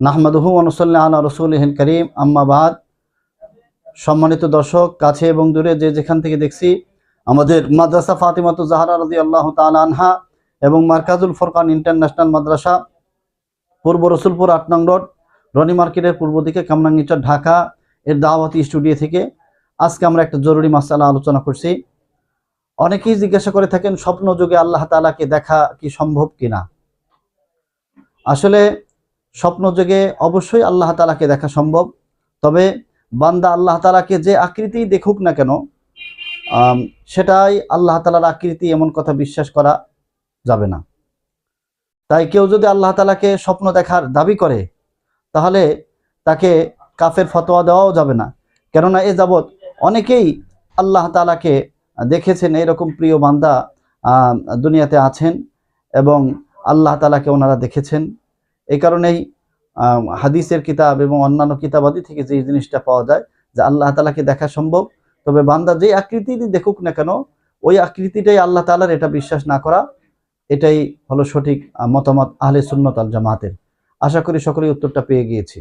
নাহমাদহু অনুসল্লাহ আলা রসুলহিন করিম। আম্মাবাদ সম্মানিত দর্শক, কাছে এবং দূরে যে যেখান থেকে দেখছি, আমাদের মাদ্রাসা ফাতিমাত জাহারা রাজি আল্লাহ আনহা এবং মার্কাজুল ফরকান ইন্টারন্যাশনাল মাদ্রাসা, পূর্ব রসুলপুর আট নং রোড, রনি মার্কেটের পূর্ব দিকে কামরাঙ্গিচর, ঢাকা, এর দাওয়াতি স্টুডিও থেকে আজকে আমরা একটা জরুরি মাসালা আলোচনা করছি। অনেকেই জিজ্ঞাসা করে থাকেন স্বপ্ন যুগে আল্লাহ তালাকে দেখা কি সম্ভব কিনা? আসলে স্বপ্ন যুগে অবশ্যই আল্লাহ তালাকে দেখা সম্ভব। তবে বান্দা আল্লাহ তালাকে যে আকৃতি দেখুক না কেন সেটাই আল্লাহ তালার আকৃতি এমন কথা বিশ্বাস করা যাবে না। তাই কেউ যদি আল্লাহ তালাকে স্বপ্ন দেখার দাবি করে, তাহলে তাকে কাফের ফতোয়া দেওয়াও যাবে না। কেননা এ যাবৎ অনেকেই আল্লাহ তালাকে দেখেছেন, এরকম প্রিয় বান্দা দুনিয়াতে আছেন এবং আল্লাহ তালাকে ওনারা দেখেছেন। এই কারণেই হাদিসের কিতাব এবং অন্যান্য কিতাবাদি থেকে যে জিনিসটা পাওয়া যায়, যে আল্লাহ তালাকে দেখা সম্ভব, তবে বান্দা যে আকৃতি দেখুক না কেন, ওই আকৃতিটাই আল্লাহ তালার এটা বিশ্বাস না করা, এটাই হলো সঠিক মতামত আহলে সুন্নত আল জামাতের। আশা করি সকলেই উত্তরটা পেয়ে গিয়েছি।